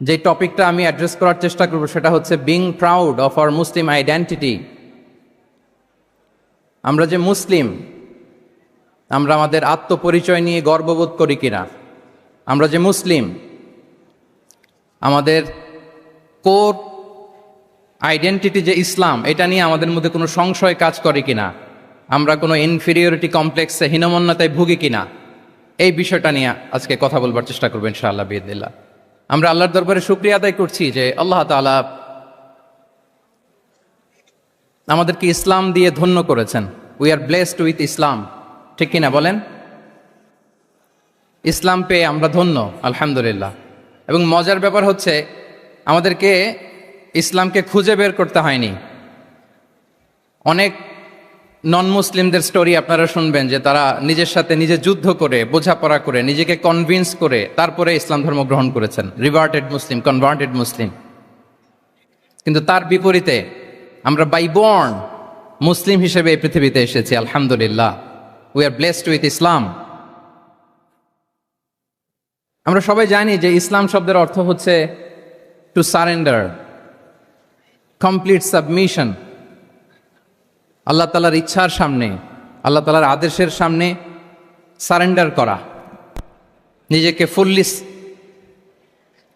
যে টপিকটা আমি অ্যাড্রেস করার চেষ্টা করব সেটা হচ্ছে being proud of our Muslim identity আমরা যে মুসলিম, আমরা আমাদের আত্মপরিচয় নিয়ে গর্ববোধ করি কিনা? আমরা যে মুসলিম, আমাদের কোর আইডেন্টিটি যে ইসলাম, এটা নিয়ে আমাদের মধ্যে কোনো সংশয় কাজ করে কিনা? আমরা কোনো ইনফিরিয়রিটি কমপ্লেক্সে হীনমন্যতায় ভুগি কিনা? এই বিষয়টা নিয়ে আজকে কথা বলবার চেষ্টা করবেন করব ইনশাআল্লাহ বিদিল্লা আমরা আল্লাহর দরবারে শুক্রিয়া আদায় করছি যে আল্লাহ তাআলা আমাদেরকে ইসলাম দিয়ে ধন্য করেছেন। We are blessed with Islam ঠিক কিনা বলেন? ইসলাম পেয়ে আমরা ধন্য, আলহামদুলিল্লাহ। এবং মজার ব্যাপার হচ্ছে, আমাদেরকে ইসলামকে খুঁজে বের করতে হয়নি। অনেক নন মুসলিমদের স্টোরি আপনারা শুনবেন যে তারা নিজের সাথে নিজে যুদ্ধ করে, বোঝাপড়া করে, নিজেকে কনভিন্স করে, তারপরে ইসলাম ধর্ম গ্রহণ করেছেন। রিভার্টেড মুসলিম কনভার্টেড মুসলিম কিন্তু তার বিপরীতে আমরা বাই বর্ন মুসলিম হিসেবে এই পৃথিবীতে এসেছি, আলহামদুলিল্লাহ। We are blessed with Islam আমরা সবাই জানি যে ইসলাম শব্দের অর্থ হচ্ছে to surrender complete submission Allah তালার ইচ্ছার সামনে, আল্লাহ তালার আদেশের সামনে সারেন্ডার করা। নিজেকে ফুললি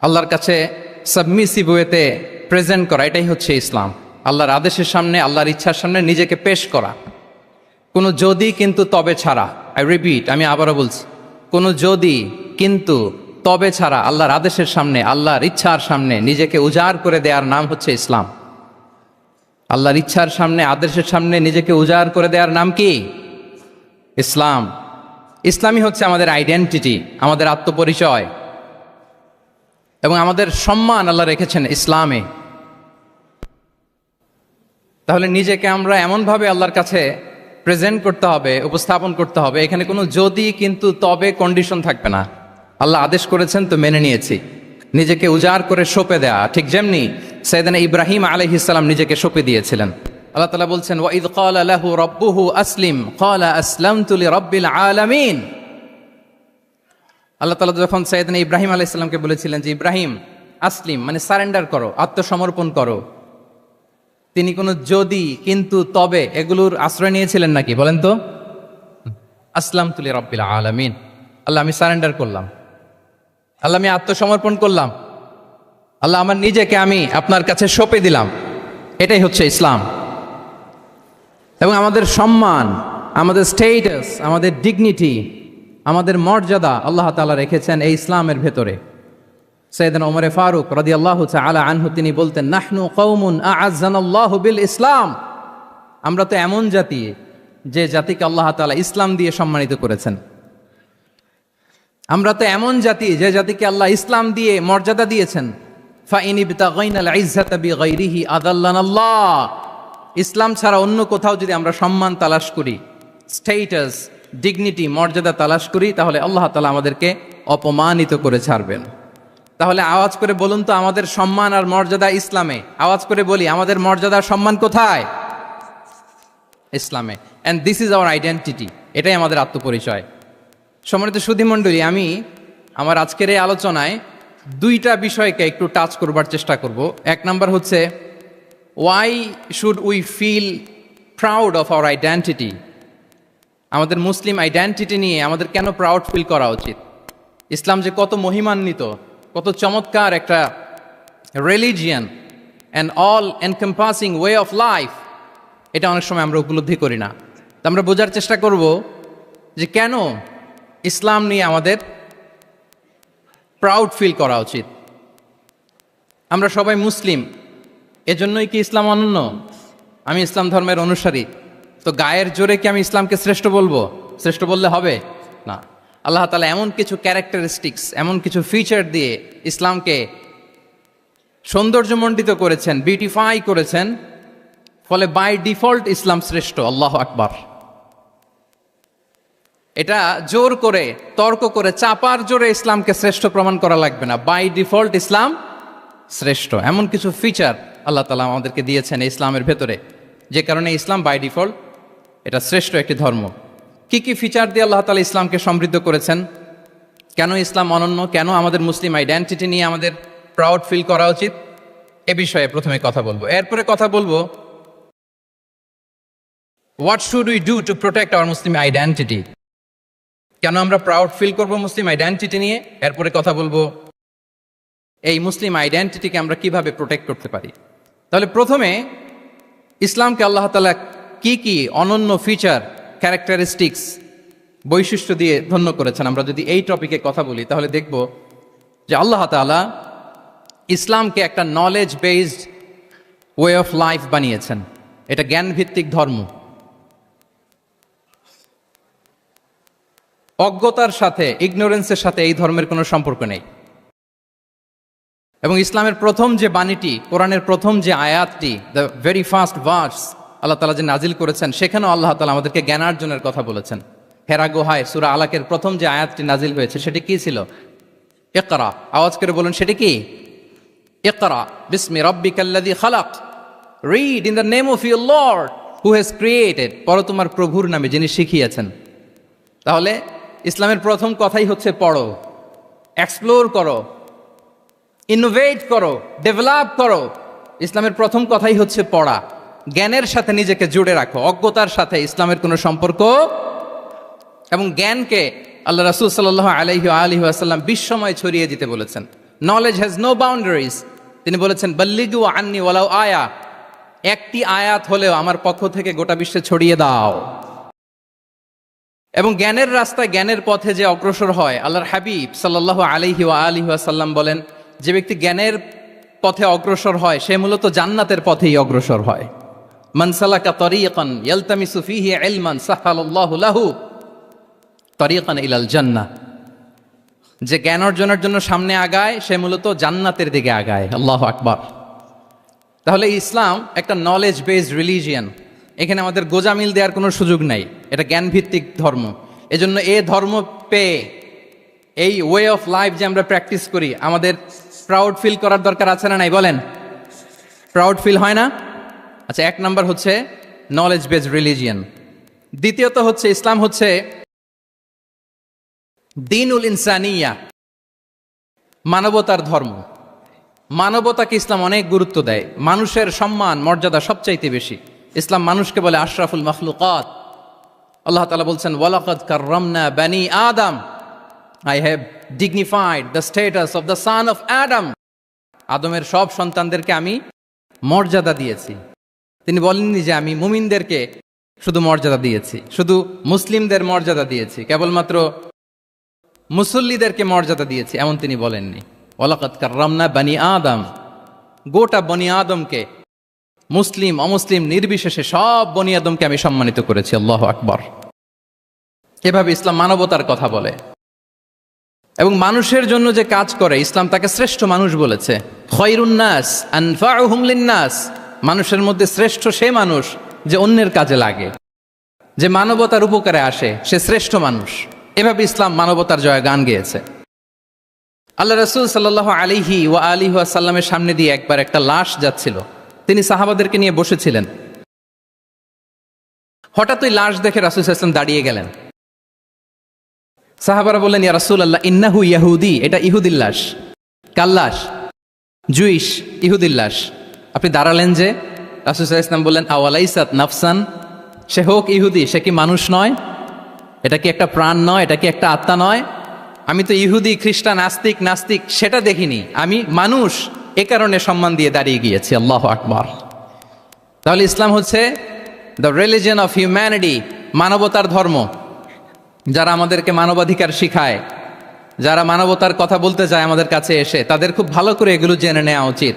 আল্লাহর কাছে সাবমিসিভ ওয়েতে প্রেজেন্ট করা, এটাই হচ্ছে ইসলাম। আল্লাহর আদেশের সামনে, আল্লাহর ইচ্ছার সামনে নিজেকে পেশ করা। কোনো যদি কিন্তু তবে ছাড়া আই রিপিট আমি আবারও বলছি, কোনো যদি কিন্তু তবে ছাড়া আল্লাহর আদেশের সামনে, আল্লাহর ইচ্ছার সামনে নিজেকে উজাড় করে দেওয়ার নাম হচ্ছে ইসলাম। আল্লাহর ইচ্ছার সামনে আদেশের সামনে নিজেকে উজাড় করে দেওয়ার নাম কি? ইসলাম। ইসলামই হচ্ছে আমাদের আইডেন্টিটি আমাদের আত্মপরিচয়। এবং আমাদের সম্মান আল্লাহ রেখেছেন ইসলামে। তাহলে নিজেকে আমরা এমনভাবে আল্লাহর কাছে প্রেজেন্ট করতে হবে, উপস্থাপন করতে হবে, এখানে কোনো যদি কিন্তু তবে কন্ডিশন থাকবে না। আল্লাহ আদেশ করেছেন, তো মেনে নিয়েছি। নিজেকে উজাড় করে সঁপে দেয়া, ঠিক যেমনি সৈয়দানা ইব্রাহিম আলহিসাল্লাম নিজেকে সঁপে দিয়েছিলেন। আল্লাহ তালা বলছেন, ওয়াইদ কল আলাহু রব্বুহু আসলিম কল আসলাম তুলি রব্বিল আলামিন। আল্লাহ তালা যখন সৈয়দানা ইব্রাহিম আলাইসাল্লামকে বলেছিলেন যে, ইব্রাহিম, আসলিম মানে সারেন্ডার করো, আত্মসমর্পণ করো। তিনি কোনো যদি, কিন্তু তবে এগুলোর আশ্রয় নিয়েছিলেন নাকি, বলেন তো? আসলাম তুলি রব্বিল আলামিন। আল্লাহ, আমি সারেন্ডার করলাম। আল্লাহ, আমি আত্মসমর্পণ করলাম। আল্লাহ আমার নিজেকে আমি আপনার কাছে সঁপে দিলাম। এটাই হচ্ছে ইসলাম। এবং আমাদের সম্মান, আমাদের স্টেটাস আমাদের ডিগনিটি আমাদের মর্যাদা আল্লাহ তালা রেখেছেন এই ইসলামের ভেতরে। সৈয়দিন ওমরে ফারুক রদি আল্লাহ আলা আনহু তিনি বলতেন, নাহনু কৌমুন আল্লাহ বিল ইসলাম। আমরা তো এমন জাতি যে জাতিকে আল্লাহ তালা ইসলাম দিয়ে সম্মানিত করেছেন। আমরা তো এমন জাতি যে জাতিকে আল্লাহ ইসলাম দিয়ে মর্যাদা দিয়েছেন। ইসলাম ছাড়া অন্য কোথাও যদি আমরা সম্মান তালাশ করি স্টেটাস ডিগনিটি মর্যাদা তালাশ করি, তাহলে আল্লাহ তালা আমাদেরকে অপমানিত করে ছাড়বেন। তাহলে আওয়াজ করে বলুন তো, আমাদের সম্মান আর মর্যাদা ইসলামে? আওয়াজ করে বলি, আমাদের মর্যাদা সম্মান কোথায়? ইসলামে। And this is our identity এটাই আমাদের আত্মপরিচয়। সম্মানিত সুধীমণ্ডলী, আমি আমার আজকের এই আলোচনায় দুইটা বিষয়কে একটু টাচ করবার চেষ্টা করব। এক নাম্বার হচ্ছে why should we feel proud of our identity আমাদের মুসলিম আইডেন্টিটি নিয়ে আমাদের কেন প্রাউড ফিল করা উচিত? ইসলাম যে কত মহিমান্বিত, কত চমৎকার একটা religion and all encompassing way of life এটা অনেক সময় আমরা উপলব্ধি করি না। তো আমরা বোঝার চেষ্টা করব যে কেন ইসলাম নিয়ে আমাদের প্রাউড ফিল করা উচিত। আমরা সবাই মুসলিম, এজন্যই কি ইসলাম অনন্য? আমি ইসলাম ধর্মের অনুসারী, তো গায়ের জোরে কি আমি ইসলামকে শ্রেষ্ঠ বলব? শ্রেষ্ঠ বললে হবে? না। আল্লাহ তালা এমন কিছু ক্যারেক্টারিস্টিক্স এমন কিছু ফিচার দিয়ে ইসলামকে সৌন্দর্যমণ্ডিত করেছেন বিউটিফাই করেছেন, ফলে বাই ডিফল্ট ইসলাম শ্রেষ্ঠ, আল্লাহ আকবার। এটা জোর করে, তর্ক করে, চাপার জোরে ইসলামকে শ্রেষ্ঠ প্রমাণ করা লাগবে না। বাই ডিফল্ট ইসলাম শ্রেষ্ঠ। এমন কিছু ফিচার আল্লাহ তালা আমাদেরকে দিয়েছেন ইসলামের ভেতরে। যে কারণে ইসলাম বাই ডিফল্ট এটা শ্রেষ্ঠ একটি ধর্ম। কি কি ফিচার দিয়ে আল্লাহ তালা ইসলামকে সমৃদ্ধ করেছেন? কেন ইসলাম অনন্য? কেন আমাদের মুসলিম আইডেন্টিটি নিয়ে আমাদের প্রাউড ফিল করা উচিত? এ বিষয়ে প্রথমে কথা বলব। এরপরে কথা বলব what should we do to protect our Muslim identity কেন আমরা প্রাউড ফিল করব মুসলিম আইডেন্টিটি নিয়ে? এরপরে কথা বলব, এই মুসলিম আইডেন্টিটিকে আমরা কীভাবে প্রোটেক্ট করতে পারি? তাহলে প্রথমে, ইসলামকে আল্লাহ তালা কি কি অনন্য ফিচার ক্যারেক্টারিস্টিক্স বৈশিষ্ট্য দিয়ে ধন্য করেছেন? আমরা যদি এই টপিকে কথা বলি, তাহলে দেখব যে আল্লাহ তালা ইসলামকে একটা knowledge based way of life বানিয়েছেন। এটা জ্ঞান ভিত্তিক ধর্ম। অজ্ঞতার সাথে ইগনোরেন্সের সাথে এই ধর্মের কোনো সম্পর্ক নেই। এবং ইসলামের প্রথম যে বাণীটি, কোরআনের প্রথম যে আয়াতটি the very first verse Allah তালা যে নাজিল করেছেন, সেখানেও আল্লাহ তালা আমাদেরকে জ্ঞানার্জনের কথা বলেছেন। হেরা গুহায় সুরা আলাকের প্রথম যে আয়াতটি নাজিল হয়েছে, সেটি কি ছিল? একরা আওয়াজ করে বলুন, সেটি কি? একরা বিসমি রব্বিকাল্লাদি খালাক। Read in the name of your lord who has created পর তোমার প্রভুর নামে যিনি শিখিয়েছেন। তাহলে ইসলামের প্রথম কথাই হচ্ছে পড়ো এক্সপ্লোর করো ইনোভেট করো ডেভেলপ করো। ইসলামের প্রথম কথাই হচ্ছে পড়া, জ্ঞানের সাথে নিজেকে জুড়ে রাখো, অজ্ঞতার সাথে ইসলামের কোনো সম্পর্ক এবং জ্ঞানকে আল্লাহ রাসুল সাল্লাহ আলহি আলহি আসাল্লাম বিশ্বময় ছড়িয়ে দিতে বলেছেন। নলেজ হ্যাজ নো বাউন্ডারিজ তিনি বলেছেন, বল্লিগু আন্নি ওয়ালাও আয়া। একটি আয়াত হলেও আমার পক্ষ থেকে গোটা বিশ্বে ছড়িয়ে দাও। এবং জ্ঞানের রাস্তা জ্ঞানের পথে যে অগ্রসর হয়, আল্লাহর হাবিব সাল্লাহ আলহি ওয়া আলহি আসাল্লাম বলেন, যে ব্যক্তি জ্ঞানের পথে অগ্রসর হয়, সে মূলত জান্নাতের পথেই অগ্রসর হয়। মানসালাকা তরিয়ান ইয়ালতামিসু ফিহি ইলমান সাহালাল্লাহু লাহু তরিয়ান ইলাল জান্নাহ। যে জ্ঞান অর্জনের জন্য সামনে আগায়, সে মূলত জান্নাতের দিকে আগায়। আল্লাহ আকবার। তাহলে ইসলাম একটা নলেজ বেসড রিলিজিয়ান এখানে আমাদের গোজামিল দেওয়ার কোনো সুযোগ নাই। এটা জ্ঞান ভিত্তিক ধর্ম। এজন্য এ ধর্ম পেয়ে এই ওয়ে অফ লাইফ যে আমরা প্র্যাকটিস করি, আমাদের প্রাউড ফিল করার দরকার আছে না নাই? বলেন। প্রাউড ফিল হয় না? আচ্ছা এক নাম্বার হচ্ছে নলেজ বেসড রিলিজিয়ান দ্বিতীয়ত হচ্ছে ইসলাম হচ্ছে দিনুল ইনসানিয়া, মানবতার ধর্ম। মানবতাকে ইসলাম অনেক গুরুত্ব দেয়। মানুষের সম্মান, মর্যাদা সবচাইতে বেশি। ইসলাম মানুষকে বলে আশরাফুল মখলুকাত। আল্লাহ তালা বলছেন, ওয়ালাকাদ কাররামনা বানি আদম। I have dignified the status of the son of Adam আদমের সব সন্তানদেরকে আমি মর্যাদা দিয়েছি। তিনি বলেননি যে আমি মুমিনদেরকে শুধু মর্যাদা দিয়েছি, শুধু মুসলিমদের মর্যাদা দিয়েছি, কেবলমাত্র মুসল্লিদেরকে মর্যাদা দিয়েছি, এমন তিনি বলেননি। ওলাকাত কাররামনা বানি আদম। গোটা বনি আদমকে মুসলিম, অমুসলিম, নির্বিশেষে সব বনিয়াদমকে আমি সম্মানিত করেছি। আল্লাহ আকবর। এভাবে ইসলাম মানবতার কথা বলে। এবং মানুষের জন্য যে কাজ করে, ইসলাম তাকে শ্রেষ্ঠ মানুষ বলেছে। খয়রুন্নাস মানুষের মধ্যে শ্রেষ্ঠ সে মানুষ যে অন্যের কাজে লাগে। যে মানবতার উপকারে আসে, সে শ্রেষ্ঠ মানুষ। এভাবে ইসলাম মানবতার জয় গান গেয়েছে। আল্লাহ রসুল সাল্লাহ আলিহি ও আলী সাল্লামের সামনে দিয়ে একবার একটা লাশ যাচ্ছিল। তিনি সাহাবাদেরকে নিয়ে বসেছিলেন। হঠাৎ ওই লাশ দেখে রাসুল ইসলাম দাঁড়িয়ে গেলেন। সাহাবারা বললেন, ইয়া রাসুল আল্লাহ ইন্নাহু ইয়াহুদি, এটা ইহুদিল্লাস কাল্লাস জুইশ ইহুদিল্লাস আপনি দাঁড়ালেন যে? রাসুল ইসলাম বললেন, আওয়ালাইসাত নাফসান? সে হোক ইহুদি, সে কি মানুষ নয়? এটা কি একটা প্রাণ নয়? এটা কি একটা আত্মা নয়? আমি তো ইহুদি, খ্রিস্টান, আস্তিক, নাস্তিক, সেটা দেখিনি। আমি মানুষ। এ কারণে সম্মান দিয়ে দাঁড়িয়ে গিয়েছে, আল্লাহ আকবর। তাহলে ইসলাম হচ্ছে দ্য রিলিজন অফ হিউম্যানিটি মানবতার ধর্ম। যারা আমাদেরকে মানবাধিকার শিখায়, যারা মানবতার কথা বলতে চায় আমাদের কাছে এসে, তাদের খুব ভালো করে এগুলো জেনে নেওয়া উচিত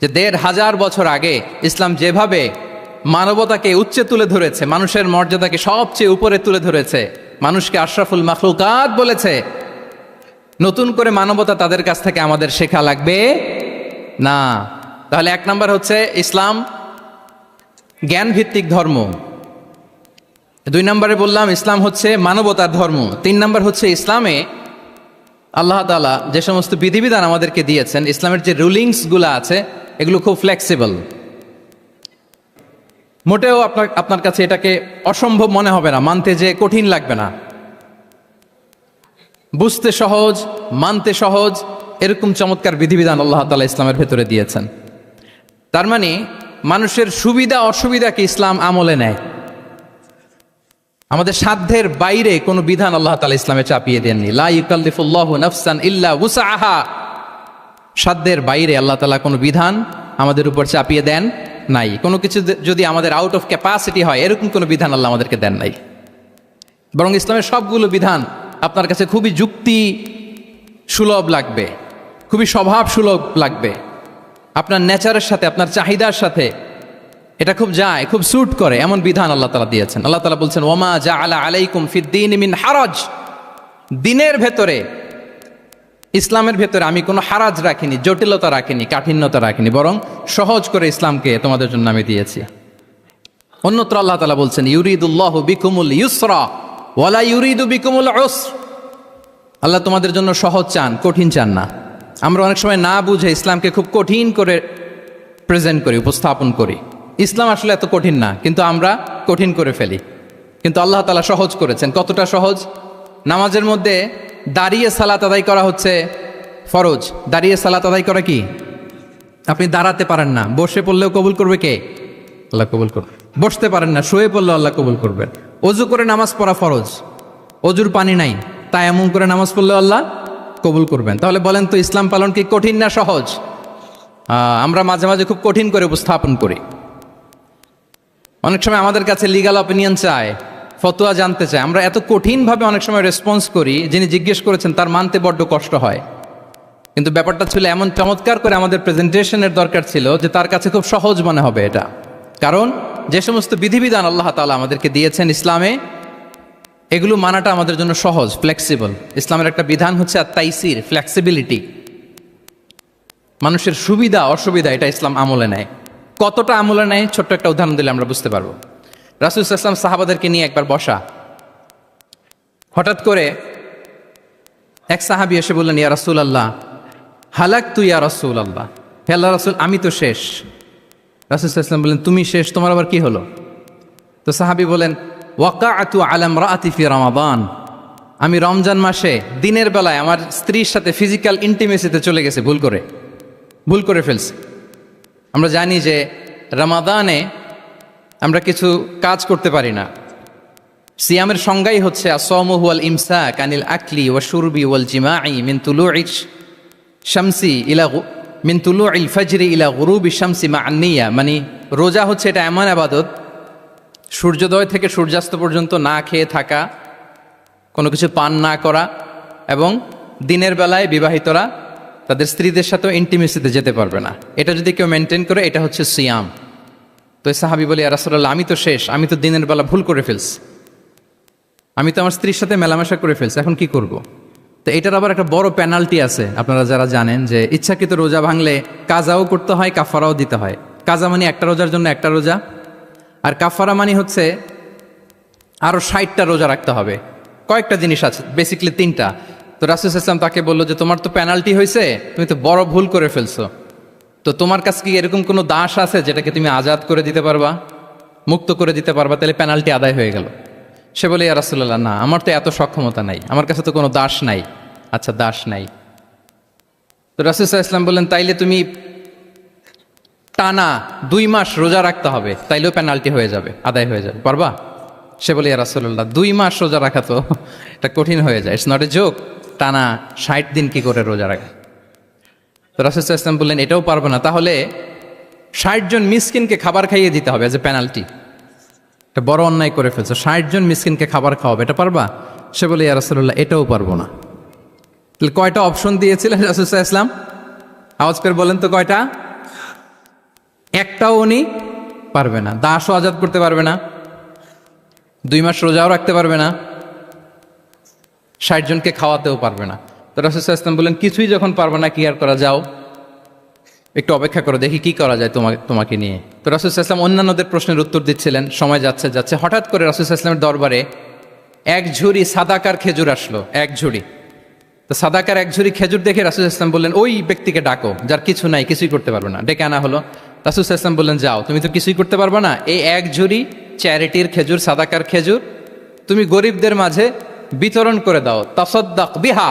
যে দেড় হাজার বছর আগে ইসলাম যেভাবে মানবতাকে উচ্চে তুলে ধরেছে, মানুষের মর্যাদাকে সবচেয়ে উপরে তুলে ধরেছে, মানুষকে আশরাফুল মাখলুকাত বলেছে, নতুন করে মানবতা তাদের কাছ থেকে আমাদের শেখা লাগবে না। তাহলে এক নাম্বার হচ্ছে ইসলাম জ্ঞান ভিত্তিক ধর্ম। দুই নম্বরে বললাম ইসলাম হচ্ছে মানবতার ধর্ম। তিন নম্বর হচ্ছে ইসলামে আল্লাহ তালা যে সমস্ত বিধিবিধান আমাদেরকে দিয়েছেন, ইসলামের যে রুলিংসগুলো আছে, এগুলো খুব ফ্লেক্সিবল মোটেও আপনার আপনার কাছে এটাকে অসম্ভব মনে হবে না, মানতে যে কঠিন লাগবে না। বুঝতে সহজ, মানতে সহজ এরকম চমৎকার বিধিবিধান আল্লাহ তালা ইসলামের ভেতরে দিয়েছেন। তার মানে মানুষের সুবিধা, অসুবিধাকে ইসলাম আমলে নেয়। আমাদের সাধ্যের বাইরে কোনো বিধান আল্লাহ তালা ইসলামে চাপিয়ে দেননি। লা ইউকাল্লিফুল্লাহু নাফসান ইল্লা উসাহা সাধ্যের বাইরে আল্লাহ তালা কোনো বিধান আমাদের উপর চাপিয়ে দেন নাই। কোনো কিছু যদি আমাদের আউট অফ ক্যাপাসিটি হয়, এরকম কোনো বিধান আল্লাহ আমাদেরকে দেন নাই। বরং ইসলামের সবগুলো বিধান আপনার কাছে খুবই যুক্তি সুলভ লাগবে। খুবই স্বভাব সুলভ লাগবে। আপনার নেচারের সাথে, আপনার চাহিদার সাথে এটা খুব যায়, খুব স্যুট করে, এমন বিধান আল্লাহ তালা দিয়েছেন। আল্লাহ তালা বলছেন, ওমা জা আলা আলাইকুম ফিদ্দিন মিন হারজ। দিনের ভেতরে, ইসলামের ভেতরে আমি কোনো হারাজ রাখিনি, জটিলতা রাখিনি, কাঠিন্যতা রাখিনি, বরং সহজ করে ইসলামকে তোমাদের জন্য আমি দিয়েছি। অন্যত্র আল্লাহ তালা বলছেন, ইউরিদুল্লাহ বিকুমুল ইউসরা ওয়ালা ইউরিদু বিকুমুল আল্লাহ তোমাদের জন্য সহজ চান, কঠিন চান না। আমরা অনেক সময় না বুঝে ইসলামকে খুব কঠিন করে প্রেজেন্ট করি, উপস্থাপন করি। ইসলাম আসলে এত কঠিন না, কিন্তু আমরা কঠিন করে ফেলি। কিন্তু আল্লাহ তালা সহজ করেছেন। কতটা সহজ? নামাজের মধ্যে দাঁড়িয়ে সালাত আদায় করা হচ্ছে ফরজ। দাঁড়িয়ে সালাত আদায় করা কি? আপনি দাঁড়াতে পারেন না। বসে পড়লেও কবুল করবে কে? আল্লাহ কবুল করবে বসতে পারেন না, শুয়ে পড়লেও আল্লাহ কবুল করবেন। অজু করে নামাজ পড়া ফরজ। অজুর পানি নাই তাই এমন করে নামাজ পড়লেও আল্লাহ কবুল করবেন। তাহলে বলেন তো ইসলাম পালন কি কঠিন না সহজ? আমরা মাঝে মাঝে খুব কঠিন করে উপস্থাপন করি। অনেক সময় আমাদের কাছে লিগাল অপিনিয়ন চায়, ফতোয়া জানতে চায়। আমরা এত কঠিনভাবে অনেক সময় রেসপন্স করি, যিনি জিজ্ঞেস করেছেন তার মানতে বড্ড কষ্ট হয়। কিন্তু ব্যাপারটা ছিল এমন চমৎকার করে আমাদের প্রেজেন্টেশনের দরকার ছিল যে তার কাছে খুব সহজ মনে হবে এটা। কারণ যে সমস্ত বিধিবিধান আল্লাহ তালা আমাদেরকে দিয়েছেন ইসলামে এগুলো মানাটা আমাদের জন্য সহজ ফ্লেক্সিবল ইসলামের একটা বিধান হচ্ছে আর তাইসির ফ্লেক্সিবিলিটি মানুষের সুবিধা, অসুবিধা, এটা ইসলাম আমলে নেয়। কতটা আমলে নেয়? ছোট্ট একটা উদাহরণ দিলে আমরা বুঝতে পারব। রাসুল ইসলাম সাহাবাদেরকে নিয়ে একবার বসা। হঠাৎ করে এক সাহাবি এসে বললেন, ইয়া রাসুল আল্লাহ হালাক তু ইয়া রাসুল আল্লাহ হে আল্লাহ রাসুল, আমি তো শেষ। রাসুল ইসলাম বললেন, তুমি শেষ, তোমার আবার কি হলো? তো সাহাবি বলেন ওয়াকা আতু আলম রাতিফি রমাদান। আমি রমজান মাসে দিনের বেলায় আমার স্ত্রীর সাথে ফিজিক্যাল ইন্টিমেসিতে চলে গেছে, ভুল করে। ভুল করে ফেলছি। আমরা জানি যে রমাদানে আমরা কিছু কাজ করতে পারি না। সিয়ামের সংজ্ঞাই হচ্ছে আসম হুয়াল ইমসা কানিল আকলি ওয়া সুরবি ওয়াল জিমাই মিন তুলু শামসি ইলা গু- মিন তুলু ইল ফজরি ইলা গুরুবি শামসি মা আন্নিয়া মানে রোজা হচ্ছে এটা এমন আবাদত সূর্যোদয় থেকে সূর্যাস্ত পর্যন্ত না খেয়ে থাকা, কোনো কিছু পান না করা এবং দিনের বেলায় বিবাহিতরা তাদের স্ত্রীদের সাথেও ইন্টিমেসিতে যেতে পারবে না। এটা যদি কেউ মেনটেন করে, এটা হচ্ছে সিয়াম তো সাহাবি বলি রাসুল্লাহ আমি তো শেষ, আমি তো দিনের বেলা ভুল করে ফেলছি। আমি তো আমার স্ত্রীর সাথে মেলামেশা করে ফেলছি, এখন কি করব। তো এটার আবার একটা বড় পেনাল্টি আছে, আপনারা যারা জানেন যে ইচ্ছাকৃত রোজা ভাঙলে কাজাও করতে হয়, কাফারাও দিতে হয়। কাজা মানে একটা রোজার জন্য একটা রোজা আর কাফারা মানে হচ্ছে আরও ষাটটা রোজা রাখতে হবে। কয়েকটা জিনিস আছে বেসিকলি তিনটা। তো রাসুল ইসলাম তাকে বলল যে, তোমার তো পেনাল্টি হয়েছে, তুমি তো বড় ভুল করে ফেলছো। তো তোমার কাছে কি এরকম কোনো দাস আছে যেটাকে তুমি আজাদ করে দিতে পারবা, মুক্ত করে দিতে পারবা, তাহলে পেনাল্টি আদায় হয়ে গেল? সে বলে, ইয়া রাসুল্লাহ না, আমার তো এত সক্ষমতা নাই, আমার কাছে তো কোনো দাস নাই। আচ্ছা দাস নাই। তো রাসুল ইসলাম বললেন, তাইলে তুমি টানা দুই মাস রোজা রাখতে হবে, তাইলেও পেনাল্টি হয়ে যাবে, আদায় হয়ে যাবে। পারবা? সে বলে রাসুল্লাহ দুই মাস রোজা রাখা তো, এটা কঠিন হয়ে যায়। ইটস নট এ জোক টানা ষাট দিন কি করে রোজা রাখে? তো রাসুল বললেন, এটাও পারব না, তাহলে ষাট জন মিসকিনকে খাবার খাইয়ে দিতে হবে এজ এ পেনাল্টি এটা বড় অন্যায় করে ফেলছো, ষাট জন মিসকিনকে খাবার খাওয়াবে, এটা পারবা? সে বলে, ইয়া রাসুল্লাহ এটাও পারব না। তাহলে কয়টা অপশন দিয়েছিলেন রাসুসাহ ইসলাম আওয়াজ করে বলেন তো কয়টা? একটাও উনি পারবে না। দাসও আজাদ করতে পারবে না। দুই মাস রোজাও রাখতে পারবে না। ষাট জনকে খাওয়াতেও পারবে না। তো রাসুসাহ ইসলাম বললেন, কিছুই যখন পারবে না, কি আর করা যাও? একটু অপেক্ষা করো, দেখি কি করা যায় তোমাকে তোমাকে নিয়ে। তো রাসুল ইসলাম অন্যান্যদের প্রশ্নের উত্তর দিচ্ছিলেন। সময় যাচ্ছে যাচ্ছে। হঠাৎ করে রাসুল ইসলামের দরবারে এক ঝুড়ি সাদাকার খেজুর আসলো। এক ঝুড়ি। তো সাদাকার এক ঝুড়ি খেজুর দেখে রাসুল ইসলাম বললেন, ওই ব্যক্তিকে ডাকো, যার কিছু নাই, কিছুই করতে পারবে না। ডেকে আনা হলো। রাসুল ইসলাম বললেন, যাও, তুমি তো কিছুই করতে পারবে না। এই এক ঝুড়ি চ্যারিটির খেজুর, সাদাকার খেজুর, তুমি গরিবদের মাঝে বিতরণ করে দাও। তসদ্দাক বিহা,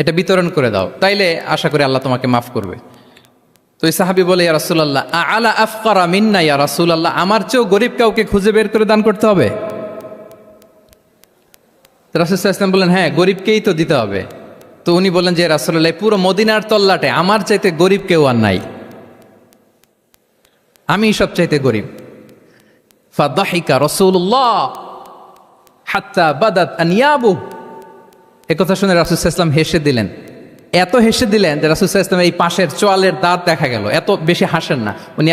এটা বিতরণ করে দাও। তাইলে আশা করি আল্লাহ তোমাকে মাফ করবে। তো ওই সাহাবি বলে, ইয়া রাসুলাল্লাহ আলা আফকারা মিন্না ইয়া রাসুলাল্লাহ, আমার চেয়েও গরিব কাউকে খুঁজে বের করে দান করতে হবে? রাসুল ইসলাম বললেন হ্যাঁ গরিবকেই তো দিতে হবে। তো উনি বললেন যে রাসুল্লাহ পুরো মদিনার তল্লাটে আমার চাইতে গরিব কেউ আর নাই। আমি সবচাইতে গরিব। ফাদাহিকা রসুল্লাহ হাত্তা বাদাত আনিয়াবু। এ কথা শুনে রাসুল ইসলাম হেসে দিলেন। এত হেসে দিলেন যে রাসুল ইসলাম এই পাশের চোয়ালের দাঁত দেখা গেল। এত বেশি হাসেন না। উনি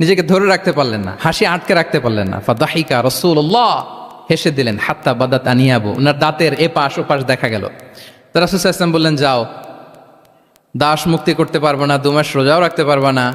নিজেকে ধরে রাখতে পারলেন না। হাসি আটকে রাখতে পারলেন না। ফাদাহিকা রসুল্লাহ হেসে দিলেন, হাত্তা বাদাত আনিয়াবু। ওনার দাঁতের এ পাশ ও পাশ দেখা গেল। তো রাসুল ইসলাম বললেন, যাও, দাস মুক্তি করতে পারব না দু মাস রোজাও রাখতে পারব না।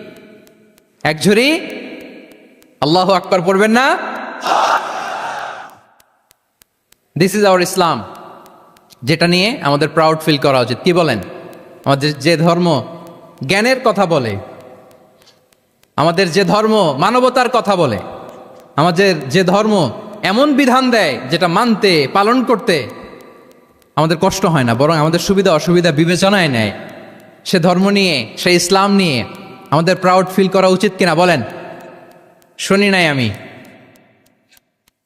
এক ঝুড়ি। আল্লাহ আকবর পড়বেন না। দিস ইজ আওয়ার ইসলাম যেটা নিয়ে আমাদের প্রাউড ফিল করা উচিত। কি বলেন? আমাদের যে ধর্ম জ্ঞানের কথা বলে। আমাদের যে ধর্ম মানবতার কথা বলে। আমাদের যে ধর্ম এমন বিধান দেয় যেটা মানতে, পালন করতে আমাদের কষ্ট হয় না, বরং আমাদের সুবিধা অসুবিধা বিবেচনায় নেয়। সে ধর্ম নিয়ে, সে ইসলাম নিয়ে আমাদের প্রাউড ফিল করা উচিত কিনা বলেন? শুনি নাই আমি।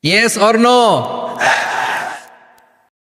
Yes or no